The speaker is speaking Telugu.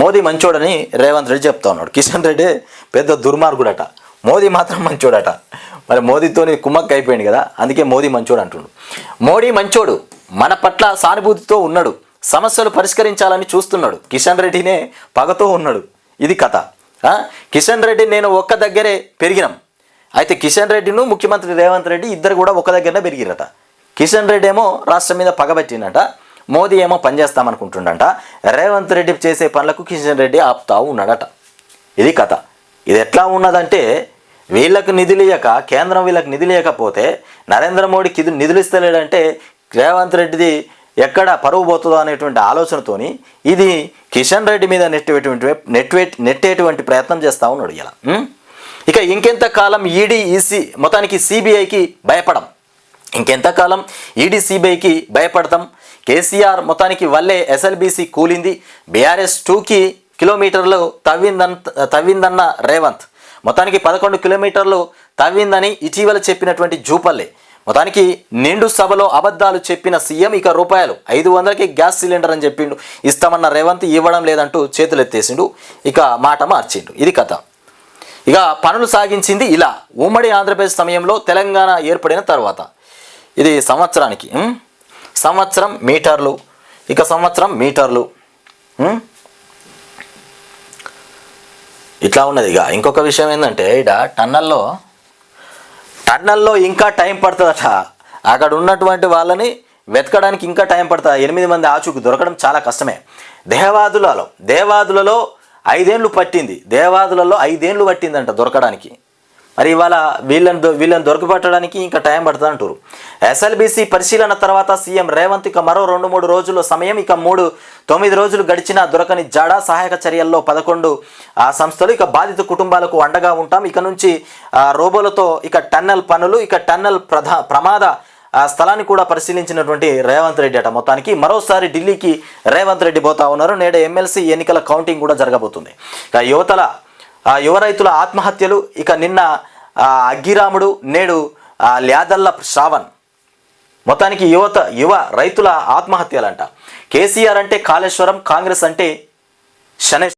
మోదీ మంచోడని రేవంత్ రెడ్డి చెప్తా ఉన్నాడు. కిషన్ రెడ్డి పెద్ద దుర్మార్గుడట. మోదీ మాత్రం మంచోడట. మరి మోదీతోని కుమ్మక్క అయిపోయింది కదా అందుకే మోదీ మంచోడు అంటుండు. మోడీ మంచోడు మన పట్ల సానుభూతితో ఉన్నాడు సమస్యలు పరిష్కరించాలని చూస్తున్నాడు. కిషన్ రెడ్డినే పగతో ఉన్నాడు. ఇది కథ. కిషన్ రెడ్డి నేను ఒక్క దగ్గరే పెరిగినాం. అయితే కిషన్ రెడ్డిను ముఖ్యమంత్రి రేవంత్ రెడ్డి ఇద్దరు కూడా ఒక దగ్గరనే పెరిగిరట. కిషన్ రెడ్డి ఏమో రాష్ట్రం మీద పగబెట్టినట మోదీ ఏమో పనిచేస్తామనుకుంటుండంట రేవంత్ రెడ్డి చేసే పనులకు కిషన్ రెడ్డి ఆపుతా ఉన్నాడట. ఇది కథ. ఇది ఎట్లా ఉన్నదంటే వీళ్ళకు నిధులియక కేంద్రం వీళ్ళకి నిధులు ఇవ్వకపోతే నరేంద్ర మోడీకి ఇది నిధులు ఇస్తలేడంటే రేవంత్ రెడ్డిది ఎక్కడ పరువు పోతుందో అనేటువంటి ఆలోచనతోని ఇది కిషన్ రెడ్డి మీద నెట్టేటువంటి నెట్వే నెట్టేటువంటి ప్రయత్నం చేస్తూ ఉన్నాడు ఇలా. ఇక ఇంకెంత కాలం ఈడీ ఈసీ మొత్తానికి సిబిఐకి భయపడం? ఇంకెంతకాలం ఈడీ సిబిఐకి భయపడతాం? కేసీఆర్ మొత్తానికి వల్లే ఎస్ఎల్బీసీ కూలింది. బీఆర్ఎస్ టూకి కిలోమీటర్లు తవ్విందన్ తవ్విందన్న రేవంత్. మొత్తానికి పదకొండు కిలోమీటర్లు తవ్విందని ఇటీవల చెప్పినటువంటి జూపల్లె. మొత్తానికి నిండు సభలో అబద్ధాలు చెప్పిన సీఎం ఇక రూపాయలు ఐదు వందలకి గ్యాస్ సిలిండర్ అని చెప్పిండు. ఇస్తామన్న రేవంత్ ఇవ్వడం లేదంటూ చేతులెత్తేసిండు. ఇక మాట మార్చిండు. ఇది కథ. ఇక పనులు సాగించింది ఇలా. ఉమ్మడి ఆంధ్రప్రదేశ్ సమయంలో తెలంగాణ ఏర్పడిన తర్వాత. ఇది సంవత్సరానికి సంవత్సరం మీటర్లు ఇక సంవత్సరం మీటర్లు ఇట్లా ఉన్నది ఇక. ఇంకొక విషయం ఏంటంటే ఇక టన్నల్లో టన్నల్లో ఇంకా టైం పడుతుందట. అక్కడ ఉన్నటువంటి వాళ్ళని వెతకడానికి ఇంకా టైం పడుతుంది. ఎనిమిది మంది ఆచూకు దొరకడం చాలా కష్టమే. దేవాదులలో దేవాదులలో ఐదేండ్లు పట్టింది. దేవాదులలో ఐదేండ్లు పట్టిందంట దొరకడానికి. మరి ఇవాళ వీళ్ళని వీళ్ళని దొరకపట్టడానికి ఇంకా టైం పడుతుంది అంటారు. ఎస్ఎల్బీసీ పరిశీలన తర్వాత సీఎం రేవంత్ ఇక మరో రెండు మూడు రోజుల సమయం ఇక మూడు తొమ్మిది రోజులు గడిచిన దొరకని జాడా సహాయక చర్యల్లో పదకొండు ఆ సంస్థలు ఇక బాధిత కుటుంబాలకు అండగా ఉంటాం. ఇక నుంచి రోబోలతో ఇక టన్నెల్ పనులు ఇక టన్నెల్ ప్రధా ప్రమాద ఆ స్థలాన్ని కూడా పరిశీలించినటువంటి రేవంత్ రెడ్డి అట. మొత్తానికి మరోసారి ఢిల్లీకి రేవంత్ రెడ్డి పోతా ఉన్నారు. నేడు ఎమ్మెల్సీ ఎన్నికల కౌంటింగ్ కూడా జరగబోతుంది. యువతల యువ రైతుల ఆత్మహత్యలు ఇక నిన్న ఆ, అగ్గిరాముడు నేడు ఆ, ల్యాదల్ల శ్రావణ్. మొత్తానికి యువత యువ రైతుల ఆత్మహత్యలంట. కేసీఆర్ అంటే కాళేశ్వరం కాంగ్రెస్ అంటే శనే